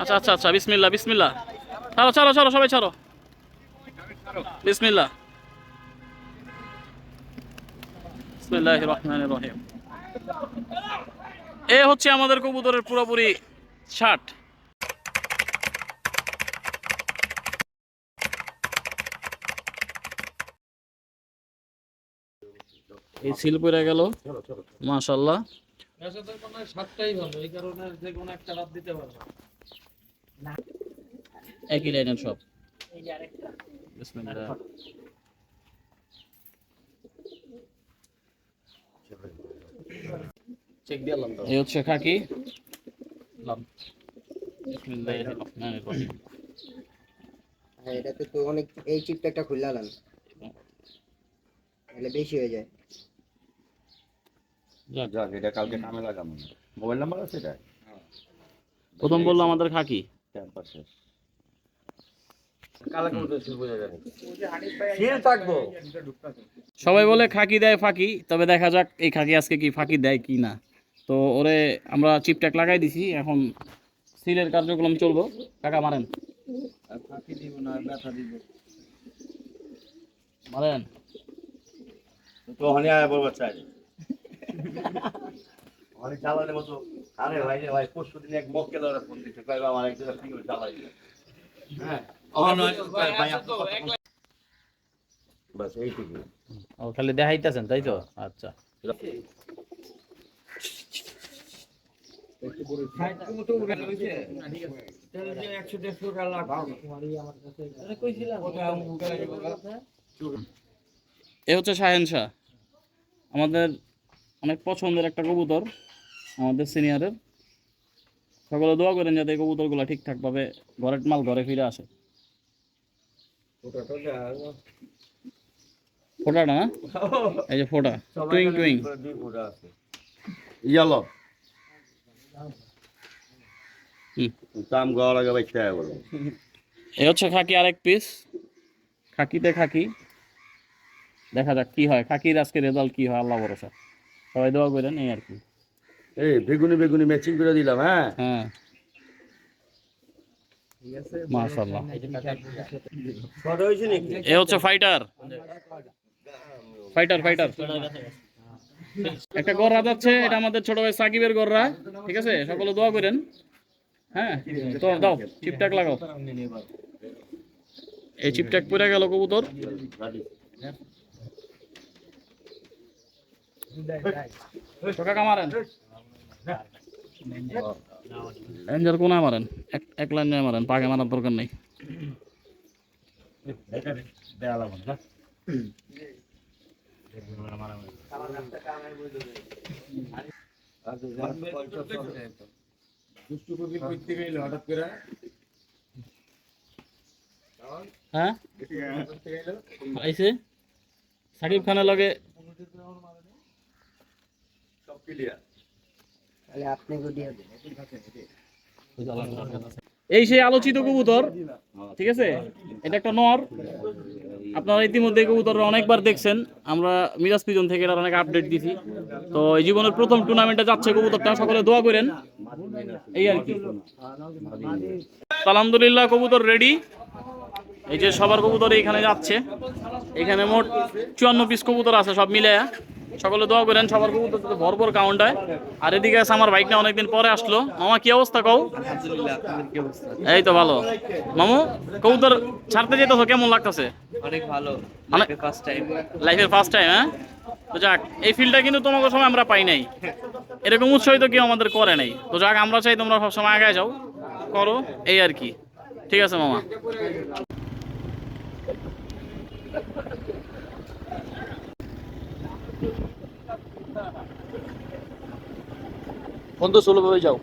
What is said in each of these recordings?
আচ্ছা আচ্ছা আচ্ছা বিসমিল্লা বিসমিল্লা ছাড়ো ছাড়ো ছাড়ো, সবাই ছাড়ো। বিসমিল্লা রহিম। এ হচ্ছে আমাদের কবুতরের পুরোপুরি শার্ট এই সিল গেল। মাশাল্লাহ সাতটাই ভালো, এই কারণে যে কোনো একটা রাত দিতে পারবে। একই লাইনের সব। এই হচ্ছে খাকি। বিসমিল্লাহির রহমানির রহিম। হ্যাঁ এটাতে তো অনেক এই চিপটা একটা খুলে আলাম তাহলে বেশি হয়ে যায়। যাক, যাক এটা কালকে কামে লাগাবো মোবাইল নাম্বার আছে এটা? প্রথম বলল আমাদের খাকি। সবাই বলে খাকি দেয় ফাঁকি তবে দেখা যাক এই খাকি আজকে কি ফাঁকি দেয় কি না। তো ওরে আমরা চিপটাক লাগাই দিছি এখন সিলের কার্যক্রম চলবো। কাকা মারেন। মারেন। তো ওখানে আয় বলব চাই। অনেক চালানোর মতো। আরে ভাই রে ভাই পরশু দিন এক মক্কেল ওরা ফোন দিচ্ছে কয় আমার এক জায়গা ফিঙ্গার চালাই হ্যাঁ বাস এইটুকু। ও খালি দেখাইতেছেন তাই তো? আচ্ছা। এ হচ্ছে শাহেন শাহ। আমাদের অনেক পছন্দের একটা কবুতর। আমাদের সিনিয়রের সকলে দোয়া করেন যাতে কবুতরগুলো ঠিকঠাকভাবে ঘরের মাল ঘরে ফিরে আসে। ফোটাটা না? এই যে ফোটা। টুইং টুইং। ইয়েলো। দাম বলো। এই হচ্ছে খাকি আরেক পিস খাকিতে খাকি। দেখা যাক কি হয়। খাকির আজকে রেজাল্ট কি হয়? আল্লাহ ভরসা। সবাই দোয়া করেন এই আর কি। এই বেগুনি বেগুনি ম্যাচিং করে দিলাম হ্যাঁ? হ্যাঁ। মাশাআল্লাহ। এ হচ্ছে ফাইটার ফাইটার ফাইটার একটা গররা যাচ্ছে এটা আমাদের ছোট ভাই সাকিবের গররা ঠিক আছে? সকলে দোয়া করেন। হ্যাঁ? তো দাও চিপটাক লাগাও। এই চিপটাক পড়ে গেল কবুতর। তো কাকা রেঞ্জার কোনায় মারেন? এক এক লাইন মারেন, পাকে মারার দরকার নেই। হ্যাঁ? আইছে? সাকিব খানের লগে সব ক্লিয়ার এই সেই আলোচিত কবুতর, ঠিক আছে? এটা একটা নর। আপনারা ইতিমধ্যে কবুতররা অনেকবার দেখছেন। আমরা মিরাজ পিজন থেকে এটা অনেক আপডেট দিছি। তো এই জীবনের প্রথম টুর্নামেন্টে যাচ্ছে কবুতরটা। সকলে দোয়া করেন। এই আর কি। আলহামদুলিল্লাহ, কবুতর রেডি এই যে সবার কবুতর এখানে যাচ্ছে। এখানে মোট চুয়ান্ন পিস কবুতর আছে সব মিলে সকলে দোয়া করেন সবার যাতে ভরপুর কাউন্ট হয়। আর এদিকে আছে আমার বাইকটা অনেকদিন পরে আসলো। মামা কি অবস্থা কও? এই তো ভালো। মামু কবুতর ছাড়তে যেতেছো কেমন লাগতেছে? অনেক ভালো ফার্স্ট টাইম লাইফের ফার্স্ট টাইম হ্যাঁ? তো যাক এই ফিল্ডটা কিন্তু তোমাকে সময় আমরা পাই নাই। এরকম উৎসাহিত কেউ আমাদের করে নাই। তো যাক আমরা চাই তোমরা সবসময় আগে যাও করো এই আর কি। ঠিক আছে মামা। বন্ধু ষোলো ভাবে যাও।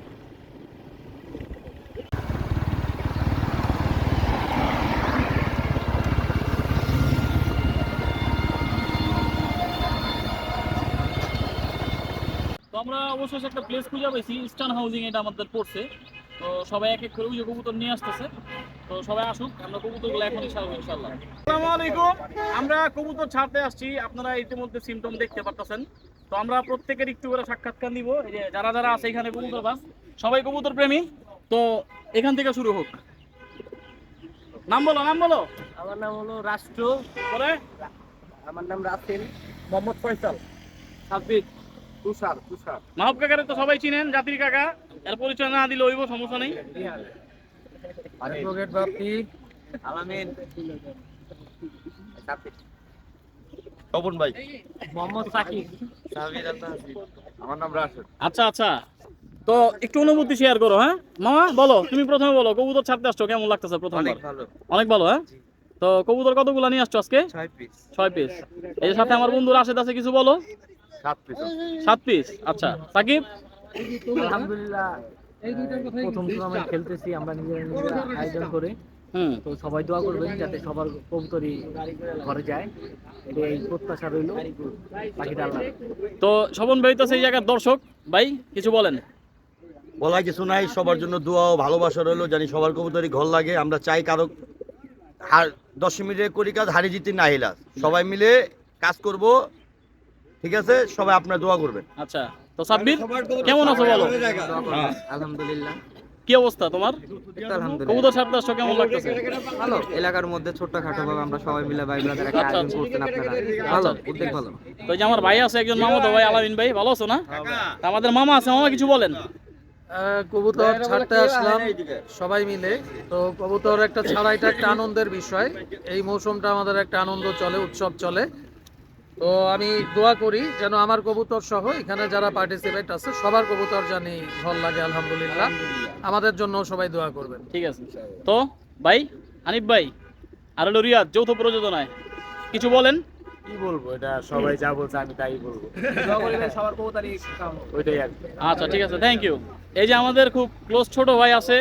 আমরা অবশ্যই একটা প্লেস খুঁজে পাইছি ইস্টার্ন হাউজিং এটা আমাদের পড়ছে। তো সবাই এক এক করে ওই কবুতর নিয়ে আসতেছে। তো সবাই আসুক আমরা কবুতরগুলো এখন ছাড়বো ইনশাল্লাহ আসসালামু আলাইকুম। আমরা কবুতর ছাড়তে আসছি। আপনারা ইতিমধ্যে সিমটম দেখতে পারতেছেন। তো আমরা প্রত্যেকের একটু করে সাক্ষাৎকার নিব। যারা যারা আছে এখানে কবুতর বাস সবাই কবুতর প্রেমী। তো এখান থেকে শুরু হোক। নাম বলো নাম বলো। আমার নাম হলো রাষ্ট্র। পরে আমার নাম রাসেল। মোহাম্মদ ফয়সাল। সাব্বির। তুষার তুষার। মাহব কাকারে তো সবাই চিনেন জাতির কাকা। এর পরিচয় না দিলে হইব সমস্যা নেই। অ্যাডভোকেট বাপ্পি আলামিন তপন ভাই মোহাম্মদ সাকিব আমার নাম রাশেদ। আচ্ছা আচ্ছা। তো একটু অনুভূতি শেয়ার করো হ্যাঁ? মামা বলো তুমি প্রথমে বলো কবুতর ছাড়তে আসছো কেমন লাগতেছে প্রথমবার? অনেক ভালো। হ্যাঁ? তো কবুতর কতগুলা নিয়ে আসছো আজকে? ছয় পিস ছয় পিস এই সাথে আমার বন্ধু রাশেদ আছে কিছু বলো? সাত পিস সাত পিস আচ্ছা। সাকিব? আলহামদুলিল্লাহ। প্রথম টুর্নামেন্ট খেলতেছি আমরা নিজেরা নিজেরা আয়োজন করে। তো সবাই দোয়া করবেন যাতে সবার কবুতরই ঘরে যায়। এটাই প্রত্যাশা রইল। আল্লাহ তো শবন ভাই তো সেই জায়গার দর্শক। ভাই কিছু বলেন? বলা কিছু নাই সবার জন্য দোয়া ও ভালোবাসা রইল জানি সবার কবুতরই ঘর লাগে। আমরা চাই কারও হার দশ মিনিটে করি কাজ হারি জিতি না হিলাস সবাই মিলে কাজ করব ঠিক আছে? সবাই আপনার দোয়া করবেন। আচ্ছা। তো সাব্বির কেমন আছো বলো? আলহামদুলিল্লাহ। কি অবস্থা তোমার? কবুতর ছাড়তে আসছো কেমন লাগতেছে? ভালো। এলাকার মধ্যে ছোট্টখাটো ভাবে আমরা সবাই মিলে ভাই ব্রাদার একটা আচ্ছা, আয়োজন আচ্ছা। করতেন আপনারা। ভালো উদ্যোগ ভালো। তো যে আমার ভাই আছে একজন মামা তো ভাই আলামিন ভাই ভালো আছো না? আমাদের মামা আছে মামা কিছু বলেন। কবুতর ছাড়তে আসলাম সবাই মিলে। তো কবুতর একটা ছাড়া এটা একটা আনন্দের বিষয়। এই মৌসুমটা আমাদের একটা আনন্দ চলে উৎসব চলে। তো আমি দোয়া করি যেন আমার কবুতর সহ এখানে যারা পার্টিসিপেট আছে সবার কবুতর জানি ভালো লাগে আলহামদুলিল্লাহ। আমাদের জন্য সবাই দোয়া করবেন। ঠিক আছে। তো ভাই হানিফ ভাই আর হলো রিয়াদ যৌথ প্রযোজনায় কিছু বলেন? কি বলব এটা সবাই যা বলছে আমি তাই বলব। সবার কবুতরই ওইটাই আর আচ্ছা ঠিক আছে থ্যাংক ইউ এই যে আমাদের খুব ক্লোজ ছোট ভাই আছে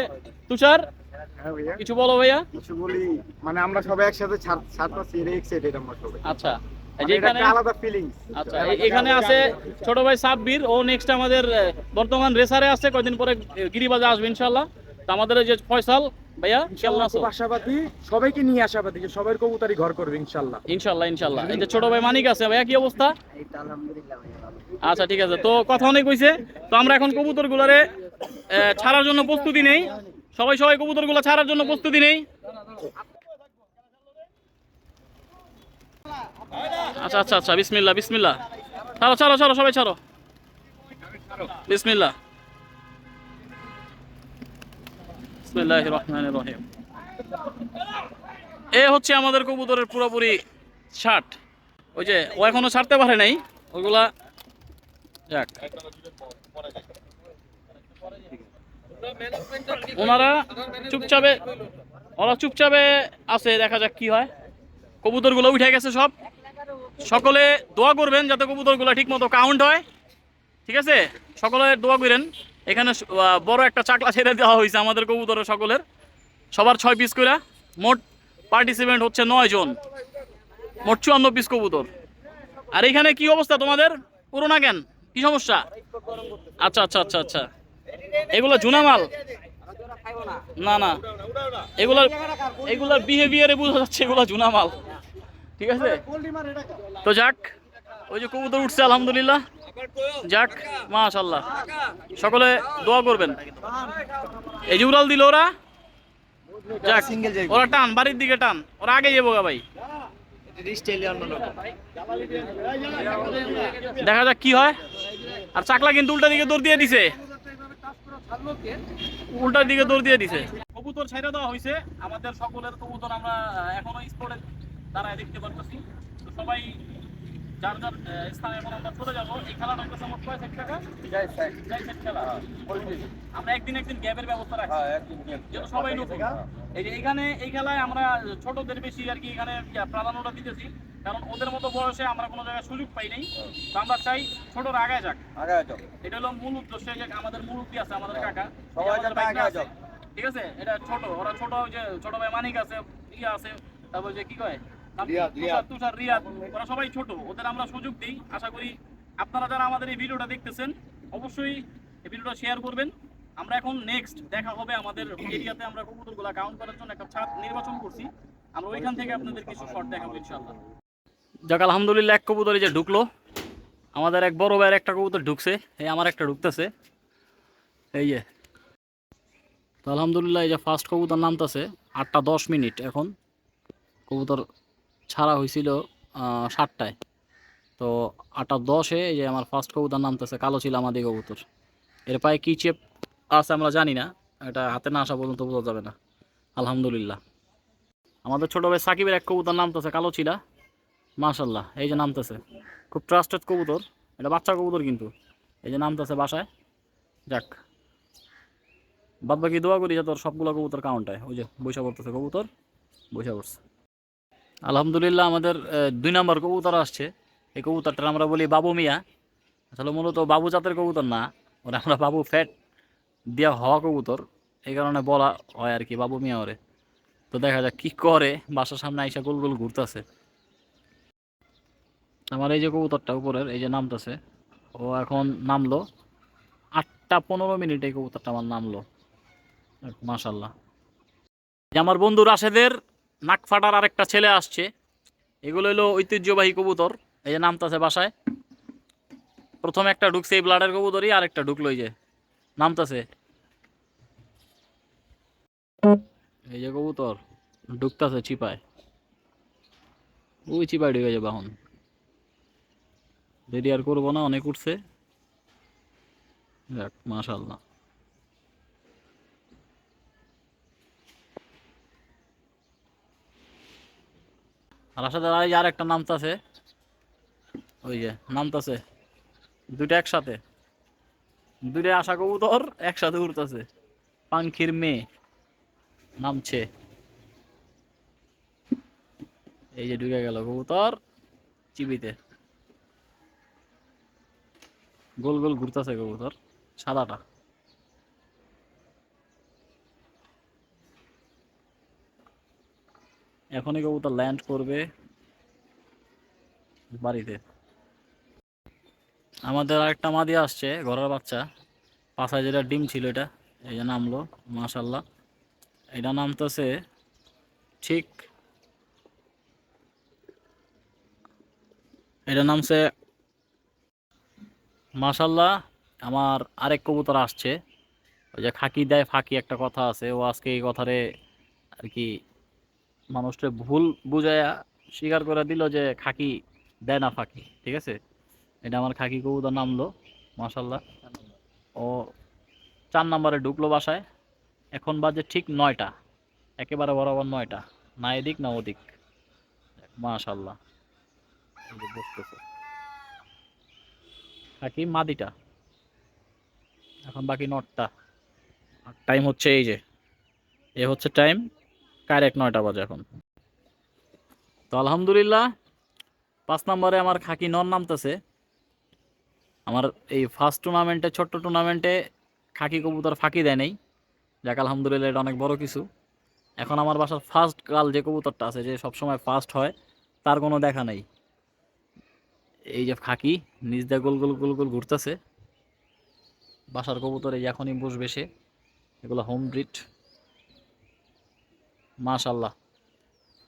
তুষার হ্যাঁ ভাইয়া। কিছু বলো ভাইয়া। কিছু বলি মানে আমরা সবাই একসাথে ছাড়তাছি এটা এক্সাইটেড আমরা সবাই। আচ্ছা। এখানে ফিলিংস আচ্ছা এখানে আছে ছোট ভাই সাব্বির ও নেক্সট আমাদের বর্তমান রেসারে আছে কয়দিন পরে গিরিবাজে আসবে ইনশাল্লাহ তো আমাদের যে ফয়সাল ভাইয়া কেমন খুব আশাবাদী সবাইকে নিয়ে আশাবাদী যে সবার কবুতারি ঘর করবে ইনশাল্লাহ ইনশাল্লাহ ইনশাল্লাহ এই যে ছোট ভাই মানিক আছে ভাইয়া কি অবস্থা? আচ্ছা ঠিক আছে। তো কথা অনেক তো আমরা এখন কবুতর গুলারে ছাড়ার জন্য প্রস্তুতি নেই। সবাই সবাই কবুতরগুলা ছাড়ার জন্য প্রস্তুতি নেই। আচ্ছা আচ্ছা আচ্ছা বিসমিল্লাহ বিসমিল্লাহ। ছাড়ো ছাড়ো ছাড়ো, সবাই ছাড়ো। বিসমিল্লাহ। বিসমিল্লাহ রহিম। এ হচ্ছে আমাদের কবুতরের পুরোপুরি শার্ট ওই যে, ও এখনও ছাড়তে পারে নাই। ওগুলা যাক। ওনারা চুপচাপে, ওরা চুপচাপে আছে, দেখা যাক কি হয়। কবুতরগুলো উঠে গেছে সব। সকলে দোয়া করবেন যাতে কবুতরগুলো ঠিক মতো কাউন্ট হয়। ঠিক আছে? সকলে দোয়া করেন। এখানে বড় একটা চাকলা ছেড়ে দেওয়া হয়েছে আমাদের কবুতরের সকলের। সবার ছয় পিস করে মোট পার্টিসিপেন্ট হচ্ছে নয় জন। মোট চুয়ান্ন পিস কবুতর। আর এখানে কি অবস্থা তোমাদের? পুরোনা কেন? কি সমস্যা? আচ্ছা আচ্ছা আচ্ছা আচ্ছা। এগুলো জুনা মাল? না না। এগুলার এগুলার বিহেভিয়ারে বোঝা যাচ্ছে এগুলো জুনা মাল। ঠিক আছে? তো যাক ওই যে কবুতর উঠছে আলহামদুলিল্লাহ। যাক মাশাল্লাহ সকলে দোয়া করবেন। এই যে উড়াল দিল ওরা। যাক ওরা টান বাড়ির দিকে টান। ওরা আগে যাব গা ভাই। দেখা যাক কি হয়। আর চাকলা কিন্তু উল্টা দিকে দৌড় দিয়ে দিছে। উল্টার দিকে দৌড় দিয়ে দিছে। কবুতর ছেড়ে দেওয়া হয়েছে আমাদের সকলের কবুতর আমরা এখনও স্পোর্টের দ্বারাই দেখতে পারতেছি। তো সবাই যার যার স্থানে এখন আমরা চলে যাব। এই খেলাটা সেট টাকা? যাই সেট খেলা। আমরা একদিন একদিন গ্যাপের ব্যবস্থা রাখি যেন সবাই নতুন। এই যে এখানে এই খেলায় আমরা ছোটদের বেশি আর কি এখানে প্রাধান্যটা দিতেছি। কারণ ওদের মতো বয়সে আমরা কোনো জায়গায় সুযোগ পাই নাই। তো আমরা চাই ছোটরা আগায় যাক। এটা হলো মূল উদ্দেশ্য। যে আমাদের মুরব্বী আছে আমাদের কাকা। সবাই যাতে আগায় যাক। ঠিক আছে? এটা ছোট। ওরা ছোট যে ছোট ভাই মানিক আছে ইয়ে আছে। তারপর যে কি কয়? তুষার, রিয়াদ। ওরা সবাই ছোট ওদের আমরা সুযোগ দিই। আশা করি আপনারা যারা আমাদের এই ভিডিওটা দেখতেছেন অবশ্যই এই ভিডিওটা শেয়ার করবেন। আমরা এখন নেক্সট দেখা হবে আমাদের এরিয়াতে আমরা কবুতরগুলো কাউন্ট করার জন্য একটা ছাদ নির্বাচন করছি। আমরা ওইখান থেকে আপনাদের কিছু শর্ট দেখাবো ইনশাআল্লাহ। যাক আলহামদুলিল্লাহ এক কবুতর এই যে ঢুকলো। আমাদের এক বড় ভাইয়ের একটা কবুতর ঢুকছে এই আমার একটা ঢুকতেছে। এই যে। তো আলহামদুলিল্লাহ এই যে ফার্স্ট কবুতর নামতেছে আটটা দশ মিনিট এখন। কবুতর ছাড়া হয়েছিল সাতটায়। তো আটটা দশে এই যে আমার ফার্স্ট কবুতর নামতেছে, কালো ছিল আমাদের কবুতর। এর পায়ে কী চেপ আছে আমরা জানি না, এটা হাতে না আসা পর্যন্ত বোঝা যাবে না। আলহামদুলিল্লাহ। আমাদের ছোটো ভাই সাকিবের এক কবুতর নামতেছে, কালো ছিলা। মাশাল্লাহ এই যে নামতেছে। খুব ট্রাস্টেড কবুতর, এটা বাচ্চা কবুতর কিন্তু। এই যে নামতেছে বাসায়। যাক। বাদ বাকি দোয়া করি যে তোর সবগুলো কবুতর কাউন্ট হয়। ওই যে বৈশা পড়তেছে কবুতর, বৈশা পড়ছে। আলহামদুলিল্লাহ আমাদের দুই নম্বর কবুতর আসছে। এই কবুতরটা আমরা বলি বাবু মিয়া। আসলে মূলত বাবু জাতের কবুতর না, ওরা আমরা বাবু ফ্যাট দেওয়া হওয়া কবুতর। এই কারণে বলা হয় আর কি বাবু মিয়া ওরে। তো দেখা যাক কি করে, বাসার সামনে আইসা গোল গোল ঘুরতেছে। আমার এই যে কবুতরটা উপরের, এই যে নামতেছে, ও এখন নামলো। আটটা পনেরো মিনিট কবুতরটা আমার নামলো। মাশাল্লাহ যে আমার বন্ধু রাশেদের নাক ফাটার আরেকটা ছেলে আসছে। এগুলো হলো ঐতিহ্যবাহী কবুতর, এই যে নামতেছে বাসায়। প্রথমে একটা ঢুকছে এই ব্লাডের কবুতরই, আরেকটা ঢুকলো এই যে, নামতেছে। এই যে কবুতর, ঢুকতেছে চিপায় ওই চিপায় ঢুকে যাবে এখন। দেরি আর করব না, অনেক উঠছে। যাক মাশাল্লাহ আর সাথে আর একটা নামতাছে ওই যে নামতাছে দুইটা একসাথে। দুইটা আশা কবুতর একসাথে উঠতেছে পাঙ্খির মেয়ে নামছে। এই যে ঢুকে গেল কবুতর চিবিতে। গোল গোল ঘুরতেছে কবুতর, সাদাটা। এখনই কবুতর ল্যান্ড করবে বাড়িতে। আমাদের আরেকটা মাদি আসছে, ঘরের বাচ্চা। পাশায় যেটা ডিম ছিল এটা, এই যে নামলো মাশাল্লাহ এটা নামতেছে ঠিক এটা নামছে মাশাল্লাহ আমার আরেক কবুতর আসছে। ওই যে খাকি দেয়, ফাঁকি একটা কথা আছে, ও আজকে এই কথারে আর কি মানুষটা ভুল বুঝায়া স্বীকার করে দিল যে খাকি দেয় না ফাঁকি, ঠিক আছে? এটা আমার খাকি কবুতর নামলো মাশাল্লাহ ও চার নম্বরে ঢুকলো বাসায়। এখন বাজে ঠিক নয়টা, একেবারে বরাবর নয়টা, না এদিক না ওদিক যে বসতেছে। মাদিটা। এখন বাকি নটটা। টাইম হচ্ছে এই যে, এ হচ্ছে টাইম কারেক্ট নয়টা বাজে এখন? তো আলহামদুলিল্লাহ, পাঁচ নম্বরে আমার খাকি নন নামতেছে। আমার এই ফার্স্ট টুর্নামেন্টে ছোট্ট টুর্নামেন্টে খাকি কবুতর ফাঁকি দেয় নেই। যাক, আলহামদুলিল্লাহ, এটা অনেক বড় কিছু। এখন আমার বাসার ফার্স্ট কাল যে কবুতরটা আছে, যে সবসময় ফার্স্ট হয়, তার কোনো দেখা নেই। এই যে খাকি নিজ দিয়ে গোল গোল গোল গোল ঘুরতেছে। বাসার কবুতর এই এখনই বসবে সে, এগুলো হোম ব্রিড মাশাল্লাহ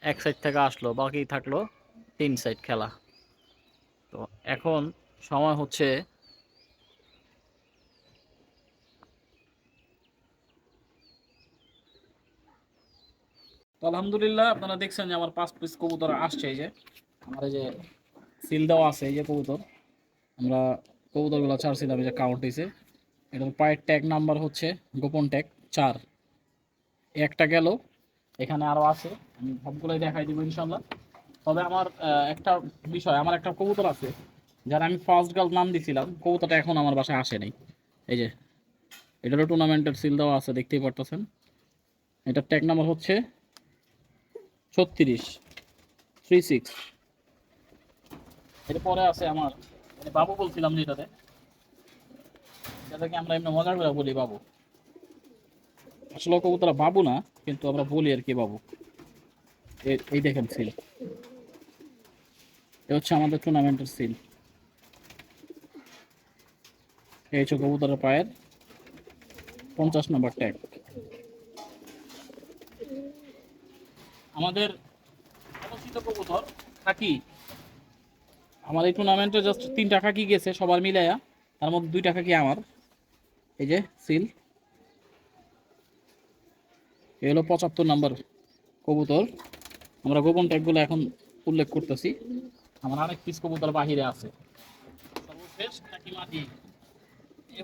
এক সাইড থেকে আসলো, বাকি থাকল তিন সাইড খেলা। তো এখন সময় হচ্ছে তো আলহামদুলিল্লাহ, আপনারা দেখছেন যে আমার পাঁচ পিস কবুতর আসছে এই যে, আমার এই যে সিল দেওয়া আছে এই যে কবুতর। আমরা কবুতরগুলো ছাড়ছিলাম এই যে কাউন্ট হয়েছে এটার পায়ের ট্যাগ নাম্বার হচ্ছে, গোপন ট্যাগ চার। একটা গেল এখানে আরও আছে। আমি সবগুলোই দেখাই দিব ইনশাল্লাহ তবে আমার একটা বিষয়, আমার একটা কবুতর আছে, যারা আমি ফার্স্ট গার্ল নাম দিছিলাম। কবুতরটা এখন আমার বাসায় আসেনি এই যে, এটারও টুর্নামেন্টের সিল দেওয়া আছে, দেখতেই পারতেছেন। এটার ট্যাগ নাম্বার হচ্ছে ছত্রিশ থ্রি সিক্স এরপরে আছে আমার বাবু বলছিলাম যেটাতে যেটাকে আমরা এমনি মজা করে বলি বাবু। আসলে কবুতরা বাবু না। কিন্তু আমরা বলি আর কি বাবু। এই দেখেন সিল এ হচ্ছে আমাদের টুর্নামেন্টের সিল এই হচ্ছে কবুতরের পায়ের পঞ্চাশ নম্বর ট্যাগ আমাদের কবুতর আমার এই টুর্নামেন্টে জাস্ট তিন টাকা কি গেছে, সবার মিলাইয়া তার মধ্যে দুই টাকা কি আমার। এই যে সিল এ হলো পঁচাত্তর নাম্বার কবুতর। আমরা গোপন ট্যাগগুলো এখন উল্লেখ করতেছি। আমার আরেক পিস কবুতর বাহিরে আছে। সর্বশেষ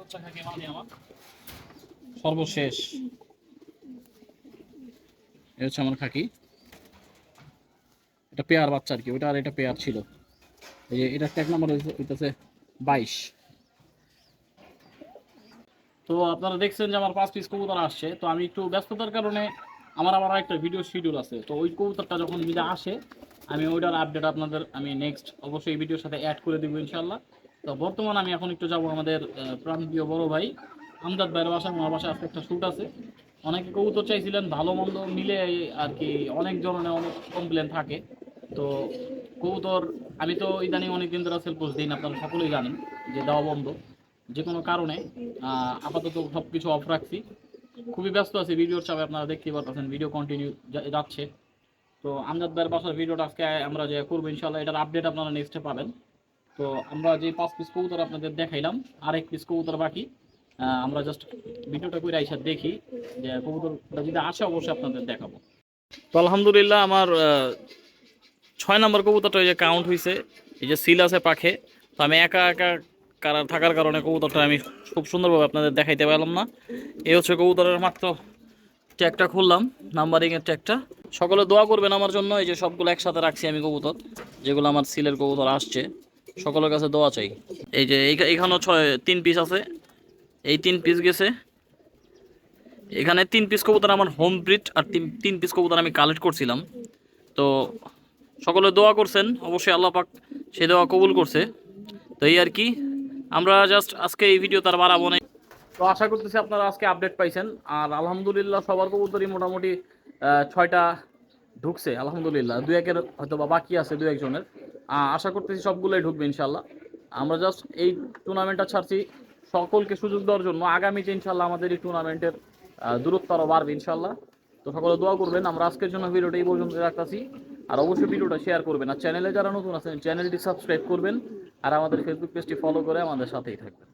হচ্ছে আমার। সর্বশেষ। এই হচ্ছে আমার খাকি। এটা পেয়ার বাচ্চা আর কি। ওইটা আর এটা পেয়ার ছিল। এই যে এটা ট্যাগ নাম্বার হইতেছে বাইশ। তো আপনারা দেখছেন যে আমার পাঁচ পিস কবুতর আসছে। তো আমি একটু ব্যস্ততার কারণে আমার আবার একটা ভিডিও শিডিউল আছে। তো ওই কবুতরটা যখন মিলে আসে, আমি ওইটার আপডেট আপনাদের আমি নেক্সট অবশ্যই ভিডিওর সাথে অ্যাড করে দেবো ইনশাল্লাহ তো বর্তমানে আমি এখন একটু যাব আমাদের প্রাণপ্রিয় বড় ভাই, আমজাদ ভাইয়ের বাসায়। আমার বাসায় আজকে একটা শ্যুট আছে। অনেকে কবুতর চাইছিলেন, ভালো মন্দ মিলে আর কি অনেক ধরনের অনেক কমপ্লেন থাকে। তো কবুতর, আমি তো ইদানিং অনেক দিন ধরে সেল পোস্ট দিই না, আপনারা সকলেই জানেন যে দেওয়া বন্ধ। যে কোনো কারণে আপাতত সব কিছু অফ রাখছি। খুবই ব্যস্ত আছি ভিডিওর চাপে আপনারা দেখতেই পারতেছেন ভিডিও কন্টিনিউ যাচ্ছে। তো আমজাদ ভাইয়ের বাসার ভিডিওটা আজকে আমরা যে করব ইনশাল্লাহ এটার আপডেট আপনারা নেক্সটে পাবেন। তো আমরা যে পাঁচ পিস কবুতর আপনাদের দেখাইলাম, আরেক পিস কবুতর বাকি। আমরা জাস্ট ভিডিওটা করে আইসা দেখি যে কবুতরটা যদি আসে, অবশ্যই আপনাদের দেখাবো। তো আলহামদুলিল্লাহ আমার ছয় নম্বর কবুতরটা এই যে কাউন্ট হয়েছে এই যে সিল আছে পাখে। তো আমি একা একা কারা- থাকার কারণে কবুতরটা আমি খুব সুন্দরভাবে আপনাদের দেখাইতে পারলাম না। এ হচ্ছে কবুতরের মাত্র ট্যাগটা খুললাম নাম্বারিংয়ের ট্যাগটা। সকলে দোয়া করবেন আমার জন্য, এই যে সবগুলো একসাথে রাখছি আমি কবুতর, যেগুলো আমার সিলের কবুতর আসছে। সকলের কাছে দোয়া চাই। এই যে এখানেও ছয় তিন পিস আছে। এই তিন পিস গেছে। এখানে তিন পিস কবুতর আমার হোম ব্রিড আর তিন তিন পিস কবুতর আমি কালেক্ট করছিলাম। তো সকলে দোয়া করছেন, অবশ্যই আল্লাহ পাক সে দোয়া কবুল করছে। তো এই আর কি আমরা জাস্ট আজকে এই ভিডিও তার বাড়াবো না। তো আশা করতেছি আপনারা আজকে আপডেট পাইছেন। আর আলহামদুলিল্লাহ সবার কবুতরই মোটামুটি ছয়টা ঢুকছে, আলহামদুলিল্লাহ। দু একের হয়তো বা বাকি আছে দু একজনের। আশা করতেছি সবগুলোই ঢুকবে ইনশাল্লাহ আমরা জাস্ট এই টুর্নামেন্টটা ছাড়ছি সকলকে সুযোগ দেওয়ার জন্য। আগামীতে ইনশাল্লাহ আমাদের এই টুর্নামেন্টের দূরত্ব আরও বাড়বে ইনশাল্লাহ তো সকলে দোয়া করবেন। আমরা আজকের জন্য ভিডিওটা এই পর্যন্ত রাখতেছি। আর অবশ্যই ভিডিওটা শেয়ার করবেন। আর চ্যানেলে যারা নতুন আছেন চ্যানেলটি সাবস্ক্রাইব করবেন। আর আমাদের ফেসবুক পেজটি ফলো করে আমাদের সাথেই থাকবেন।